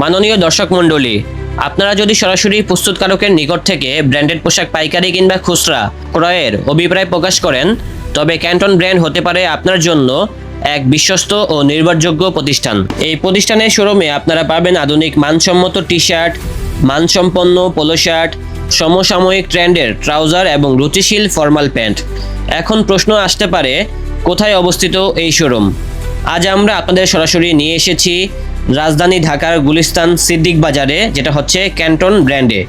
মাননীয় দর্শক মণ্ডলী, আপনারা যদি সরাসরি প্রস্তুতকারকের নিকট থেকে ব্র্যান্ডেড পোশাক পাইকারি কিংবা খুচরা ক্রয়ের অভিপ্রায় প্রকাশ করেন, তবে ক্যান্টন ব্র্যান্ড হতে পারে আপনার জন্য এক বিশ্বস্ত ও নির্ভরযোগ্য প্রতিষ্ঠান। এই প্রতিষ্ঠানের শোরুমে আপনারা পাবেন আধুনিক মানসম্মত টি শার্ট মানসম্পন্ন পোলো শার্ট, সমসাময়িক ট্রেন্ডের ট্রাউজার এবং রুচিশীল ফর্মাল প্যান্ট। এখন প্রশ্ন আসতে পারে, কোথায় অবস্থিত এই শোরুম? আজ আমরা আপনাদের সরাসরি নিয়ে এসেছি রাজধানী ঢাকার গুলিস্তান সিদ্দিক বাজারে, যেটা হচ্ছে ক্যান্টন ব্র্যান্ডে।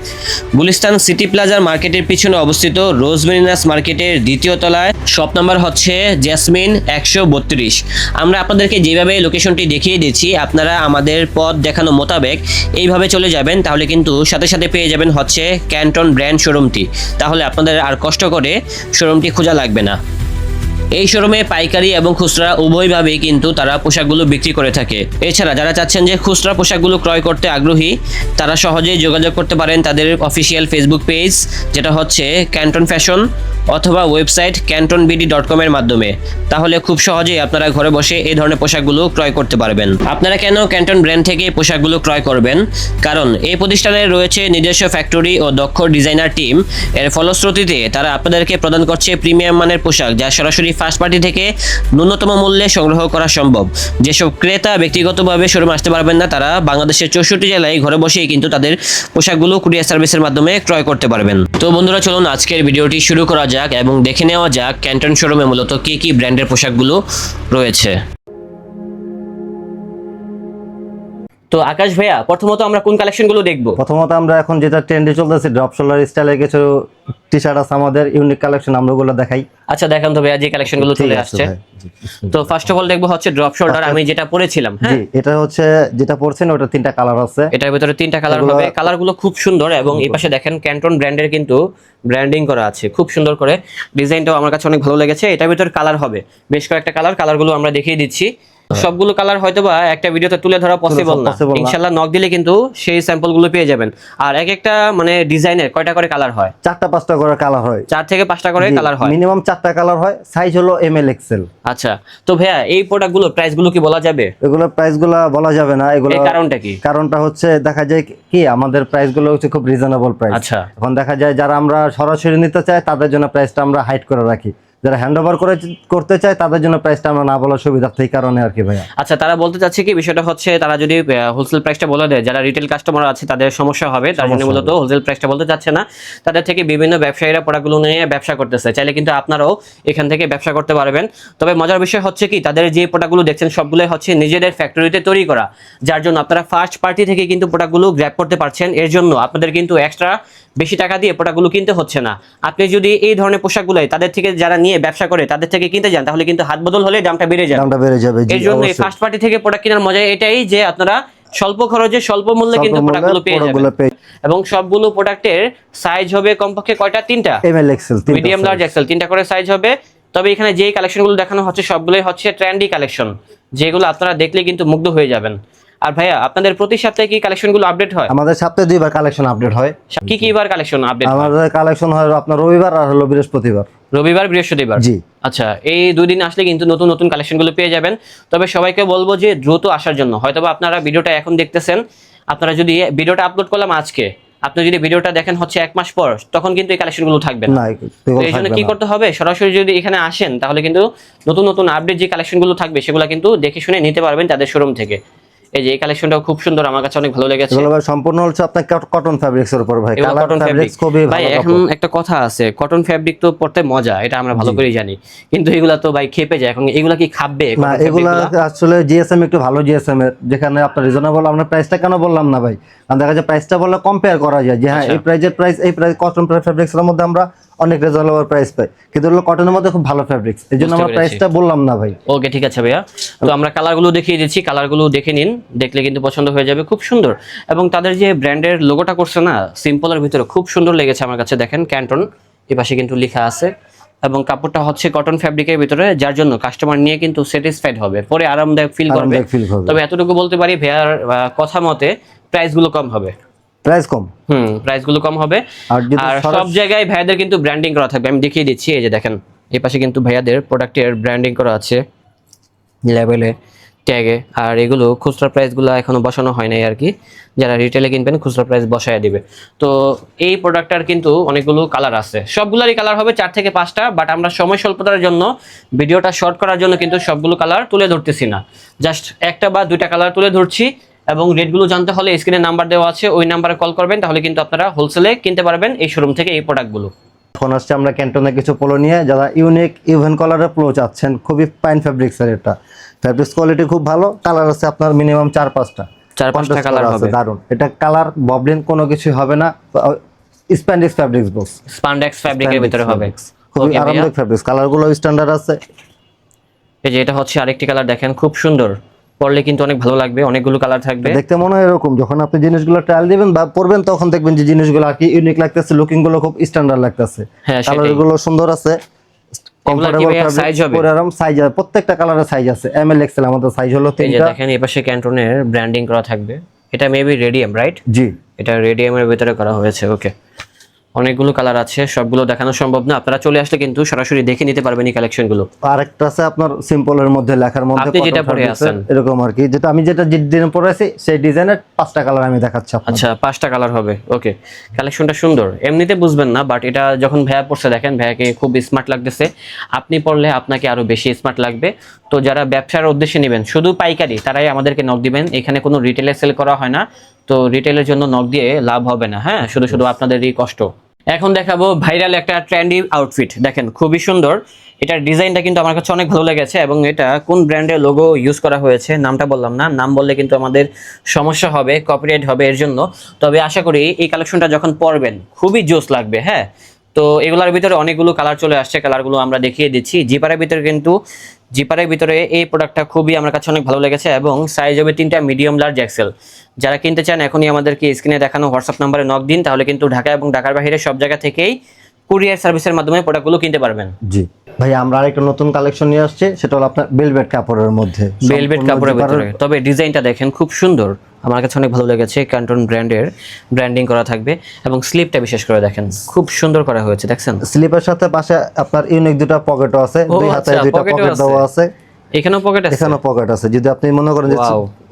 গুলিস্তান সিটি প্লাজার মার্কেটের পিছনে অবস্থিত রোজমেরিনাস মার্কেটের দ্বিতীয় তলায়, শপ নাম্বার হচ্ছে জেসমিন একশো বত্রিশ। আমরা আপনাদেরকে যেভাবে লোকেশনটি দেখিয়ে দিচ্ছি আপনারা আমাদের পথ দেখানো মোতাবেক এইভাবে চলে যাবেন, তাহলে কিন্তু সাথে সাথে পেয়ে যাবেন হচ্ছে ক্যান্টন ব্র্যান্ড শোরুমটি। তাহলে আপনাদের আর কষ্ট করে শোরুমটি খোঁজা লাগবে না। এই শোরুমে পাইকারি এবং খুচরা উভয়ভাবেই কিন্তু তারা পোশাকগুলো বিক্রি করে থাকে। এছাড়া যারা চাচ্ছেন যে খুচরা পোশাকগুলো ক্রয় করতে আগ্রহী, তারা সহজেই যোগাযোগ করতে পারেন তাদের অফিসিয়াল ফেসবুক পেজ, যেটা হচ্ছে ক্যান্টন ফ্যাশন অথবা ওয়েবসাইট ক্যান্টন বিডি ডট কমের মাধ্যমে। তাহলে খুব সহজেই আপনারা ঘরে বসে এই ধরনের পোশাকগুলো ক্রয় করতে পারবেন। আপনারা কেন ক্যান্টন ব্র্যান্ড থেকে পোশাকগুলো ক্রয় করবেন? কারণ এই প্রতিষ্ঠানে রয়েছে নিজস্ব ফ্যাক্টরি ও দক্ষ ডিজাইনার টিম। এর ফলশ্রুতিতে তারা আপনাদেরকে প্রদান করছে প্রিমিয়াম মানের পোশাক, যা সরাসরি ফার্স্ট পার্টি থেকে ন্যূনতম মূল্যে সংগ্রহ করা সম্ভব। যেসব ক্রেতা ব্যক্তিগতভাবে শোরুম আসতে পারবেন না, তারা বাংলাদেশের চৌষট্টি জেলায় ঘরে বসেই কিন্তু তাদের পোশাকগুলো কুরিয়ার সার্ভিসের মাধ্যমে ক্রয় করতে পারবেন। তো বন্ধুরা, চলুন আজকের ভিডিওটি শুরু করা যাক এবং দেখে নেওয়া যাক ক্যান্টন শোরুমে মূলত কী কী ব্র্যান্ডের পোশাকগুলো রয়েছে। তো আকাশ ভাইয়া প্রথমত আমরা কোন কালেকশনগুলো দেখব? প্রথমত আমরা এখন যেটা ট্রেন্ডে চলতেছে ড্রপ শোল্ডার স্টাইলের কিছু টি শার্ট আছে আমাদের ইউনিক কালেকশন আমরা ওগুলো দেখাই। আচ্ছা দেখান তো ভাইয়া যে কালেকশনগুলো চলে আসছে। তো ফার্স্ট অফ অল দেখব হচ্ছে ড্রপ শোল্ডার আমি যেটা পরেছিলাম হ্যাঁ? এটা হচ্ছে যেটা পরছেন ওটা তিনটা কালার আছে। এটার ভিতরে তিনটা কালার হবে। কালারগুলো খুব সুন্দর এবং এই পাশে দেখেন ক্যান্টন ব্র্যান্ডের কিন্তু ব্র্যান্ডিং করা আছে খুব সুন্দর করে। ডিজাইনটাও আমার কাছে অনেক ভালো লেগেছে। এটার ভিতরে কালার হবে। বেশ কয়েকটা কালার কালারগুলো আমরা দেখিয়ে দিচ্ছি। সবগুলো কালার হয়তো বা একটা ভিডিওতে তুলে ধরা পসিবল না। ইনশাল্লাহ নক দিলে কিন্তু সেই স্যাম্পলগুলো পেয়ে যাবেন। আর এক একটা মানে ডিজাইনের কয়টা করে কালার হয়? চারটা পাঁচটা করে কালার হয়। চার থেকে পাঁচটা করে কালার হয়। মিনিমাম চারটা কালার হয়। সাইজ হলো এম এল এক্সেল আচ্ছা তো ভাইয়া এই প্রোডাক্টগুলো প্রাইসগুলো কি বলা যাবে? এগুলো প্রাইসগুলো বলা যাবে না। এগুলো কারণটা কি? কারণটা হচ্ছে দেখা যায় কি আমাদের প্রাইসগুলো হচ্ছে খুব রিজনেবল প্রাইস আচ্ছা। এখন দেখা যায় যারা আমরা সরাসরি নিতে চাই তাদের জন্য প্রাইসটা আমরা হাইড করে রাখি। যারা হ্যান্ড ওভার করে করতে চায় তাদের জন্য প্রাইসটা আমরা না বলার সুবিধা এই কারণে আর কি ভাইয়া। আচ্ছা তারা বলতে চাচ্ছে কি বিষয়টা হচ্ছে তারা যদি হোলসেল প্রাইসটা বলে দেয় যারা রিটেল কাস্টমার আছে তাদের সমস্যা হবে তার জন্য মূলত হোলসেল প্রাইসটা বলতে চাচ্ছে না। তাদের থেকে বিভিন্ন ব্যবসায়ীরা প্রোডাক্টগুলো নিয়ে ব্যবসা করতেছে। চাইলে কিন্তু আপনারাও এখান থেকে ব্যবসা করতে পারবেন। তবে মজার বিষয় হচ্ছে কি তাদের যে প্রোডাক্টগুলো দেখছেন সবগুলোই হচ্ছে নিজেদের ফ্যাক্টরিতে তৈরি করা। যার জন্য আপনারা ফার্স্ট পার্টি থেকে কিন্তু প্রোডাক্টগুলো গ্র্যাপ করতে পারছেন। এর জন্য আপনাদের কিন্তু এক্সট্রা বেশি টাকা দিয়ে প্রোডাক্টগুলো কিনতে হচ্ছে না। আপনি যদি এই ধরনের পোশাকগুলোই তাদের থেকে যারা নিয়ে ব্যবসা করে তাদের থেকে কিনতে যান তাহলে কিন্তু হাত বদল হলে দামটা বেড়ে যাবে। দামটা বেড়ে যাবে এর জন্য ফার্স্ট পার্টি থেকে প্রোডাক্ট কেনার মজা এটাই যে আপনারা স্বল্প খরচে স্বল্প মূল্যে কিন্তু প্রোডাক্টগুলো পেয়ে যাবেন। এবং সবগুলো প্রোডাক্টের সাইজ হবে কমপক্ষে কয়টা? তিনটা। M L XL medium large XL তিনটা করে সাইজ হবে। তবে এখানে যেই কালেকশনগুলো দেখানো হচ্ছে সবগুলোই হচ্ছে ট্রেন্ডি কালেকশন যেগুলো আপনারা দেখলে কিন্তু মুগ্ধ হয়ে যাবেন। আর ভাইয়া আপনাদের প্রতি সপ্তাহে কি কালেকশনগুলো আপডেট হয়? আমাদের সপ্তাহে দুইবার কালেকশন আপডেট হয়। কি কি বার কালেকশন আপডেট আমাদের কালেকশন হয় আপনার রবিবার আর হলো বৃহস্পতিবার। রবিবার বৃহস্পতিবার? জি। আচ্ছা এই দুই দিন আসলে কিন্তু নতুন নতুন কালেকশনগুলো পেয়ে যাবেন। তবে সবাইকে বলব যে দ্রুত আসার জন্য। হয়তোবা আপনারা ভিডিওটা এখন দেখতেছেন। আপনারা যদি ভিডিওটা আপলোড করলাম আজকে আপনি যদি ভিডিওটা দেখেন হচ্ছে এক মাস পর তখন কিন্তু এই কালেকশনগুলো থাকবে না। এই জন্য কি করতে হবে? সরাসরি যদি এখানে আসেন তাহলে কিন্তু নতুন নতুন আপডেট যে কালেকশনগুলো থাকবে সেগুলো কিন্তু দেখে শুনে নিতে পারবেন তাদের শোরুম থেকে। এই যে এই কালেকশনটাও খুব সুন্দর আমার কাছে অনেক ভালো লেগেছে। ভাই সম্পূর্ণ হচ্ছে আপনার কটন ফ্যাব্রিক্স এর উপর ভাই। কালার কটন ফ্যাব্রিক্স খুবই ভাই এখন একটা কথা আছে কটন ফ্যাব্রিক তো পড়তে মজা এটা আমরা ভালো করেই জানি। কিন্তু এগুলা তো ভাই খেপে যায় এখন এগুলা কি খাবে না এগুলা আসলে জিএসএম একটু ভালো জিএসএম এর যেখানে আপনার রিজনেবল আমরা প্রাইসটা কেন বললাম না ভাই? কারণ দেখা যায় প্রাইসটা বললে কম্পেয়ার করা যায় যে হ্যাঁ আচ্ছা। এই প্রাইজের প্রাইস এই প্রাইস কটন ফ্যাব্রিক্স এর মধ্যে আমরা অনেক রিজনেবল প্রাইস পাই কিন্তু এগুলো কটনের মধ্যে খুব ভালো ফ্যাব্রিক্স এই জন্য আমরা প্রাইসটা বললাম না ভাই। ওকে ঠিক আছে ভাইয়া। তো আমরা কালারগুলো দেখিয়ে দিচ্ছি। কালারগুলো দেখে নিন। দেখলে কিন্তু পছন্দ হয়ে যাবে। খুব সুন্দর। এবং তাদের যে ব্র্যান্ডের লোগোটা করছে না সিম্পলের ভিতরে খুব সুন্দর লেগেছে আমার কাছে। দেখেন ক্যান্টন এই পাশে কিন্তু লেখা আছে। এবং কাপড়টা হচ্ছে কটন ফ্যাব্রিকের ভিতরে যার জন্য কাস্টমার নিয়ে কিন্তু স্যাটিসফাইড হবে। পরে আরামদায়ক ফিল করবে। তবে এতটুকু বলতে পারি ভাইয়ার আহ, কথা মতে প্রাইসগুলো কম হবে। প্রাইস কম? হুম প্রাইসগুলো কম হবে। আর সব জায়গায় ভাইয়াদের কিন্তু ব্র্যান্ডিং করা থাকবে। আমি দেখিয়ে দিচ্ছি এই যে দেখেন এই পাশে কিন্তু ভাইয়াদের প্রোডাক্টের ব্র্যান্ডিং করা আছে লেভেলে ট্যাগে আর এগুলো খুচরা প্রাইসগুলো এখনও বসানো হয় নাই আর কি। যারা রিটেলে কিনবেন খুচরা প্রাইস বসায় দিবে। তো এই প্রোডাক্টটার কিন্তু অনেকগুলো কালার আছে। সবগুলোরই কালার হবে চার থেকে পাঁচটা বাট আমরা সময় স্বল্পতার জন্য ভিডিওটা শর্ট করার জন্য কিন্তু সবগুলো কালার তুলে ধরতেছি না। জাস্ট একটা বা দুইটা কালার তুলে ধরছি এবং রেটগুলো জানতে হলে স্ক্রিনে নাম্বার দেওয়া আছে ওই নাম্বারে কল করবেন তাহলে কিন্তু আপনারা হোলসেলে কিনতে পারবেন এই শোরুম থেকে এই প্রোডাক্টগুলো এখন আসছে আমরা ক্যান্টনে কিছু পোলো নিয়ে যারা ইউনিক ইভেন কালারের পোলো চাচ্ছেন খুবই পাইন ফ্যাব্রিক্সের এটা। ফ্যাব্রিক্স কোয়ালিটি খুব ভালো কালার আছে আপনার মিনিমাম চার পাঁচটা। চার পাঁচটা কালার আছে, দারুণ। এটা কালার ববলিন কোনো কিছু হবে না স্প্যান্ডিক্স ফ্যাব্রিক্স বস স্পান্ডেক্স ফ্যাব্রিকের ভিতরে হবে। খুবই আরামদায়ক ফ্যাব্রিক্স কালারগুলো স্ট্যান্ডার্ড আছে। এই যে এটা হচ্ছে আরেকটি কালার দেখেন খুব সুন্দর। পরলে কিন্তু অনেক ভালো লাগবে অনেকগুলো কালার থাকবে। দেখতে মনে হয় এরকম যখন আপনি জিনিসগুলো ট্রায়াল দিবেন বা পরবেন তখন দেখবেন যে জিনিসগুলো আর কি ইউনিক লাগতেছে লুকিংগুলো খুব স্ট্যান্ডার্ড লাগতেছে। হ্যাঁ, কালারগুলো সুন্দর আছে প্রত্যেকটা কালারের সাইজ আছে এম এল এক্সেল আমাদের সাইজ হলো তিনটা। দেখেন এই পাশে ক্যান্টনের ব্র্যান্ডিং করা থাকবে। এটা মেবি রেডিয়াম রাইট জি। এটা রেডিয়ামের ভিতরে করা হয়েছে ওকে অনেকগুলো কালার আছে সবগুলো দেখানো সম্ভব না। আপনারা চলে আসলে কিন্তু সরাসরি দেখে নিতে পারবেন এই কালেকশনগুলো আরেকটা আছে আপনার সিম্পলের মধ্যে লেখার মধ্যে আপনি যেটা পরে আছেন। এরকম আর কি। যেটা আমি যেটা ডিজাইন পরে আছি সেই ডিজাইনের পাঁচটা কালার আমি দেখাচ্ছি আচ্ছা পাঁচটা কালার হবে। ওকে কালেকশনটা সুন্দর। এমনিতে বুঝবেন না বাট এটা যখন ভাইয়া পড়ছে দেখেন ভাইয়াকে খুব স্মার্ট লাগতেছে। আপনি পড়লে আপনাকে আরও বেশি স্মার্ট লাগবে। তো যারা ব্যবসার উদ্দেশ্যে নেবেন শুধু পাইকারি তারাই আমাদেরকে নক দিবেন। এখানে কোনো রিটেলে সেল করা হয় না। তো রিটেলের জন্য নক দিয়ে লাভ হবে না হ্যাঁ? শুধু শুধু আপনাদেরই কষ্ট। এখন দেখাবো ভাইরাল একটা ট্রেন্ডি আউটফিট দেখেন, খুবই সুন্দর। এটার ডিজাইনটা কিন্তু আমার কাছে অনেক ভালো লেগেছে এবং এটা কোন ব্র্যান্ডের লোগো ইউজ করা হয়েছে নামটা বললাম না। নাম বললে কিন্তু আমাদের সমস্যা হবে কপিরাইট হবে এর জন্য। তবে আশা করি এই কালেকশনটা যখন পরবেন, খুবই জোস লাগবে হ্যাঁ? তো এগুলোর ভিতরে অনেকগুলো কালার চলে আসছে কালারগুলো আমরা দেখিয়ে দিচ্ছি। জিপারের ভিতরে কিন্তু জিপারের ভিতরে এই প্রোডাক্টটা খুবই আমার কাছে অনেক ভালো লেগেছে এবং সাইজ হবে তিনটা মিডিয়াম লার্জ এক্সেল যারা কিনতে চান, এখনই আমাদেরকে স্ক্রিনে দেখানো হোয়াটসঅ্যাপ নাম্বারে নক দিন, তাহলে কিন্তু ঢাকা এবং ঢাকার বাইরে সব জায়গা থেকেই কুরিয়ার সার্ভিসের মাধ্যমে প্রোডাক্টগুলো কিনতে পারবেন। জি। ভাই আমরা আরেকটা নতুন কালেকশন নিয়ে আসছি সেটা হলো আপনার বেলভেট কাপড়ের মধ্যে। ভেলভেট কাপড়ের ভিতরে। তবে ডিজাইনটা দেখেন খুব সুন্দর। আমার কাছে অনেক ভালো লেগেছে ক্যান্টন ব্র্যান্ডের ব্র্যান্ডিং করা থাকবে। এবং স্লিপটা বিশেষ করে দেখেন খুব সুন্দর করা হয়েছে দেখছেন? স্লিপের সাথে পাশে আপনার ইউনিক দুটো পকেটও আছে দুই হাতে দুটো পকেট। দেওয়া আছে। এখানেও পকেট আছে? এখানেও পকেট আছে। যদি আপনি মনে করেন যে.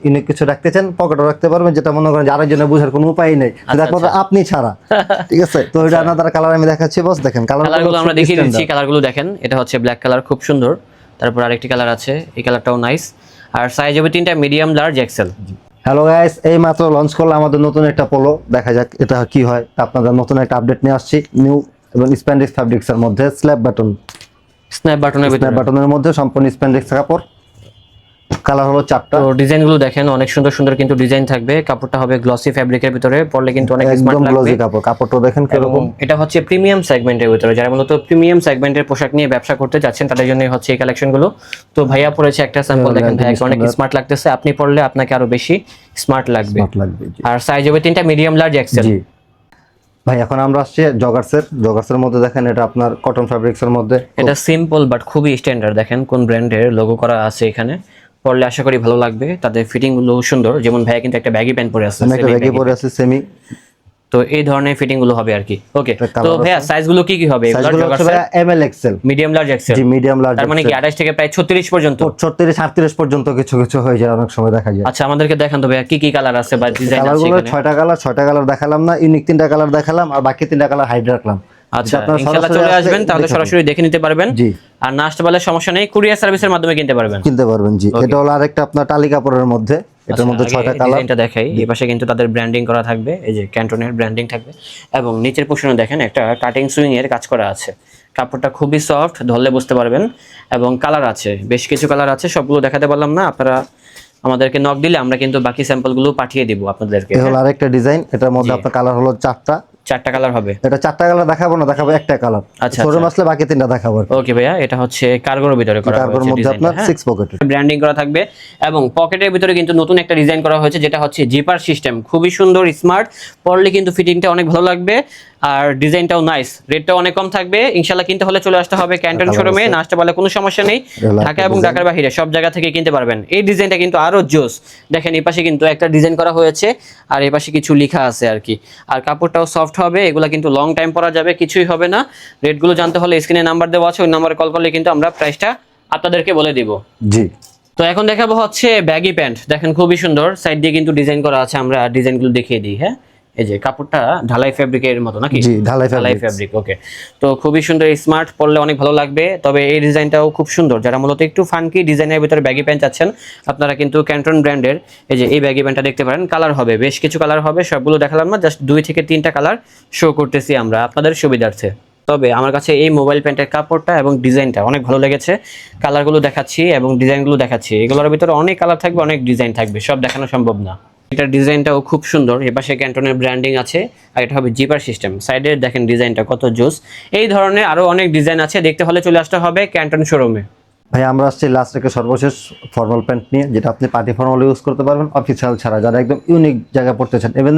ইউনিক কিছু রাখতে চান পকেটও রাখতে পারবেন। যেটা মনে করেন যে আরেকজনের বোঝার কোনো উপায় নেই। আচ্ছা, একমাত্র আপনি ছাড়া। ঠিক আছে। তো এটা আপনার কালার আমি দেখাচ্ছি বস দেখেন কালারগুলো আমরা দেখিয়ে দিচ্ছি। কালারগুলো দেখেন এটা হচ্ছে ব্ল্যাক কালার খুব সুন্দর। তারপর আরেকটি কালার আছে এই কালারটাও নাইস আর সাইজ হবে তিনটা medium large XL hello guys এই মাত্র লঞ্চ করলাম আমাদের নতুন একটা পোলো দেখা যাক এটা কি হয়। আপনাদের নতুন একটা আপডেট নিয়ে আসছি। নিউ এবং স্প্যান্ডিক্স ফ্যাব্রিক্স এর মধ্যে স্ল্যাব বাটন স্ন্যাপ বাটনের ভিতরে। স্ন্যাপ বাটনের মধ্যে সম্পূর্ণ স্প্যান্ডিক্স কাপড় কালার হলো চারটা। তো ডিজাইনগুলো দেখেন অনেক সুন্দর সুন্দর কিন্তু ডিজাইন থাকবে। কাপড়টা হবে গ্লসি ফ্যাব্রিকের ভিতরে পরলে কিন্তু অনেক স্মার্ট একদম লাগবে। গ্লোজি কাপড়। কাপড়টা দেখেন এবং কীরকম। এটা হচ্ছে প্রিমিয়াম সেগমেন্টের ভিতরে। যারা মূলত প্রিমিয়াম সেগমেন্টের পোশাক নিয়ে ব্যবসা করতে যাচ্ছেন তাদের জন্য হচ্ছে এই কালেকশনগুলো তো ভাইয়া পড়েছে একটা স্যাম্পল দেখেন ভাইয়া অনেক স্মার্ট লাগতেছে। আপনি পরলে আপনাকে আরও বেশি স্মার্ট লাগবে। স্মার্ট লাগবে আর সাইজ হবে তিনটা মিডিয়াম লার্জ এক্সেল জি। ভাই এখন আমরা আসছি জগার্সের জগার্সের মধ্যে দেখেন এটা আপনার কটন ফ্যাব্রিক্সের মধ্যে। এটা সিম্পল বাট খুবই স্ট্যান্ডার্ড দেখেন কোন ব্র্যান্ডের লোগো করা আছে এখানে। পরলে আশা করি ভালো লাগবে তাদের ফিটিংগুলো সুন্দর। যেমন ভাইয়া কিন্তু একটা ব্যাগি প্যান্ট পরে আছে একটা ব্যাগি পরে আছে সেমি তো এই ধরনের ফিটিংগুলো হবে আর কি। ওকে তো ভাইয়া সাইজগুলো কি কি হবে? M L XL medium large XL জি মিডিয়াম লার্জ তার মানে কি আঠাশ থেকে প্রায় ছত্রিশ পর্যন্ত? ছত্রিশ আটত্রিশ পর্যন্ত কিছু কিছু হয়ে যায় অনেক সময় দেখা যায়। আচ্ছা আমাদেরকে দেখান তো ভাইয়া কি কি কালার আছে বা ডিজাইন আছে কালারগুলো এখানে? ছয়টা কালার ছয়টা কালার দেখালাম না ইউনিক তিনটা কালার দেখালাম আর বাকি তিনটা কালার হাইড রাখলাম। আচ্ছা ইনশাআল্লাহ চলে আসবেন তাহলে সরাসরি দেখে নিতে পারবেন। জি। আর না আসতে পারলে সমস্যা নেই কুরিয়ার সার্ভিসের মাধ্যমে কিনতে পারবেন। কিনতে পারবেন জি। এটা হলো আরেকটা আপনার টালি কাপড়ের মধ্যে। এটার মধ্যে ছয়টা কালার। এটা দেখাই। এই পাশে কিন্তু তাদের ব্র্যান্ডিং করা থাকবে এই যে ক্যান্টনের ব্র্যান্ডিং থাকবে এবং নিচের পোর্শনে দেখেন একটা কাটিং সুইং এর কাজ করা আছে। কাপড়টা খুবই সফট ধরলে বুঝতে পারবেন এবং কালার আছে বেশ কিছু কালার আছে সবগুলো দেখাতে পারলাম না আপনারা আমাদেরকে নক দিলে আমরা কিন্তু বাকি স্যাম্পলগুলো পাঠিয়ে দিব আপনাদেরকে। হলো আরেকটা ডিজাইন এটার মধ্যে আপনার কালার হলো চারটা। চারটা কালার হবে? এটা চারটা কালার দেখাবো না দেখাবো একটা কালার আচ্ছা, শোরুম আসলে বাকি তিনটা দেখাবো ওকে ভাইয়া এটা হচ্ছে কার্গোর ভিতরে করা কার্গোর মধ্যে আপনার? সিক্স পকেট ব্র্যান্ডিং করা থাকবে এবং পকেটের ভিতরে কিন্তু নতুন একটা ডিজাইন করা হয়েছে যেটা হচ্ছে জিপার সিস্টেম খুবই সুন্দর স্মার্ট পরলে কিন্তু ফিটিংটা অনেক ভালো লাগবে। আর ডিজাইনটাও নাইস রেটটাও অনেক কম থাকবে। ইনশাল্লাহ কিনতে হলে চলে আসতে হবে ক্যান্টন Colour শোরুমে না আসতে পারলে কোনো সমস্যা নেই। ঢাকা এবং ঢাকার বাহিরে সব জায়গা থেকে কিনতে পারবেন। এই ডিজাইনটা কিন্তু আরও জোস। দেখেন এই পাশে কিন্তু একটা ডিজাইন করা হয়েছে আর এই পাশে কিছু লেখা আছে আর কি। আর কাপড়টাও সফট হবে। এগুলা কিন্তু লং টাইম পরা যাবে কিছুই হবে না। রেটগুলো জানতে হলে স্ক্রিনে নাম্বার দেওয়া আছে। ওই নাম্বারে কল করলে কিন্তু আমরা প্রাইসটা আপনাদেরকে বলে দিব। জি। তো এখন দেখাবো হচ্ছে ব্যাগি প্যান্ট দেখেন খুবই সুন্দর। সাইড দিয়ে কিন্তু ডিজাইন করা আছে। আমরা ডিজাইনগুলো দেখিয়ে দিই হ্যাঁ? এই যে কাপড়টা ঢালাই ফেব্রিকের মতো নাকি? জি, ঢালাই ঢালাই। ফেব্রিক ওকে তো খুবই সুন্দর স্মার্ট পরলে অনেক ভালো লাগবে। তবে এই ডিজাইনটাও খুব সুন্দর। যারা মূলত একটু ফানকি ডিজাইনের ভিতরে ব্যাগি প্যান্ট চাচ্ছেন আপনারা কিন্তু ক্যান্টন ব্র্যান্ডের এই যে এই ব্যাগি প্যান্টটা দেখতে পারেন। কালার হবে বেশ কিছু কালার হবে সবগুলো দেখালাম না জাস্ট দুই থেকে তিনটা কালার শো করতেছি আমরা আপনাদের সুবিধার্থে। তবে আমার কাছে এই মোবাইল প্যান্টের কাপড়টা এবং ডিজাইনটা অনেক ভালো লেগেছে। কালারগুলো দেখাচ্ছি এবং ডিজাইনগুলো দেখাচ্ছি। এগুলোর ভিতরে অনেক কালার থাকবে অনেক ডিজাইন থাকবে সব দেখানো সম্ভব না। এটার ডিজাইনটাও খুব সুন্দর। এপাশে ক্যান্টনের ব্র্যান্ডিং আছে আর এটা হবে জিপার সিস্টেম সাইডে দেখেন ডিজাইনটা কত জোস। এই ধরনের আরও অনেক ডিজাইন আছে দেখতে হলে চলে আসতে হবে ক্যান্টন শোরুমে ভাই আমরা আসছি লাস্ট রেখে সর্বশেষ ফর্মাল প্যান্ট নিয়ে যেটা আপনি পার্টি ফর্মাল ইউজ করতে পারবেন অফিসিয়াল ছাড়া। যারা একদম ইউনিক জায়গা পড়তে চান এভেন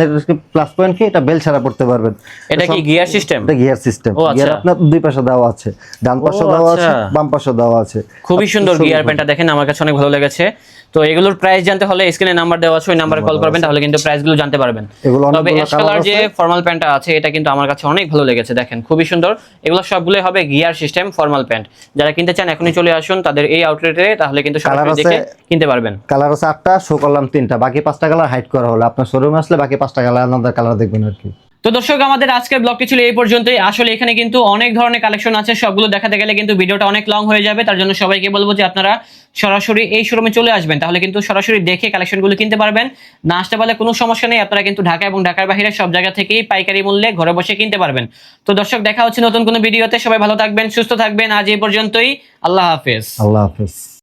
প্লাস পয়েন্ট কি? এটা বেল ছাড়া পড়তে পারবেন। এটা কি গিয়ার সিস্টেম এটা গিয়ার সিস্টেম। গিয়ার আপনার দুই পাশে দেওয়া আছে। ডান পাশে দেওয়া আছে আচ্ছা। বাম পাশে দেওয়া আছে। খুবই সুন্দর গিয়ার প্যান্টটা দেখেন আমার কাছে অনেক ভালো লেগেছে। তো এগুলোর প্রাইস জানতে হলে স্ক্রিনে নাম্বার দেওয়া আছে ওই নাম্বারে কল করবেন তাহলে কিন্তু প্রাইসগুলো জানতে পারবেন। তবে এস কালার যে ফর্মাল প্যান্টটা আছে এটা কিন্তু আমার কাছে অনেক ভালো লেগেছে দেখেন খুবই সুন্দর। এগুলো সবগুলোই হবে গিয়ার সিস্টেম ফর্মাল প্যান্ট যারা কিনতে চান এখনই চলে আসুন তাদের এই আউটলেটে তাহলে কিন্তু সরাসরি দেখে কিনতে পারবেন। কালার আছে আটটা শো করলাম তিনটা। বাকি পাঁচটা কালার হাইড করা হলো। আপনার শোরুমে আসলে বাকি পাঁচটা কালার আলাদা কালার দেখবেন আর কি। তো দর্শক, আমাদের আজকের ব্লগটি ছিল এই পর্যন্তই। আসলে এখানে কিন্তু অনেক ধরনের কালেকশন আছে। সবগুলো দেখাতে গেলে কিন্তু ভিডিওটা অনেক লং হয়ে যাবে। তার জন্য সবাইকে বলব যে আপনারা সরাসরি এই শোরুমে চলে আসবেন। তাহলে কিন্তু সরাসরি দেখে কালেকশনগুলো কিনতে পারবেন। না আসতে পারলে কোনো সমস্যা নেই। আপনারা কিন্তু ঢাকা এবং ঢাকার বাইরে সব জায়গা থেকেই পাইকারি মূল্যে ঘরে বসে কিনতে পারবেন। তো দর্শক, দেখা হচ্ছে নতুন কোনো ভিডিওতে। সবাই ভালো থাকবেন, সুস্থ থাকবেন। আজ এই পর্যন্তই। আল্লাহ হাফেজ। আল্লাহ হাফেজ।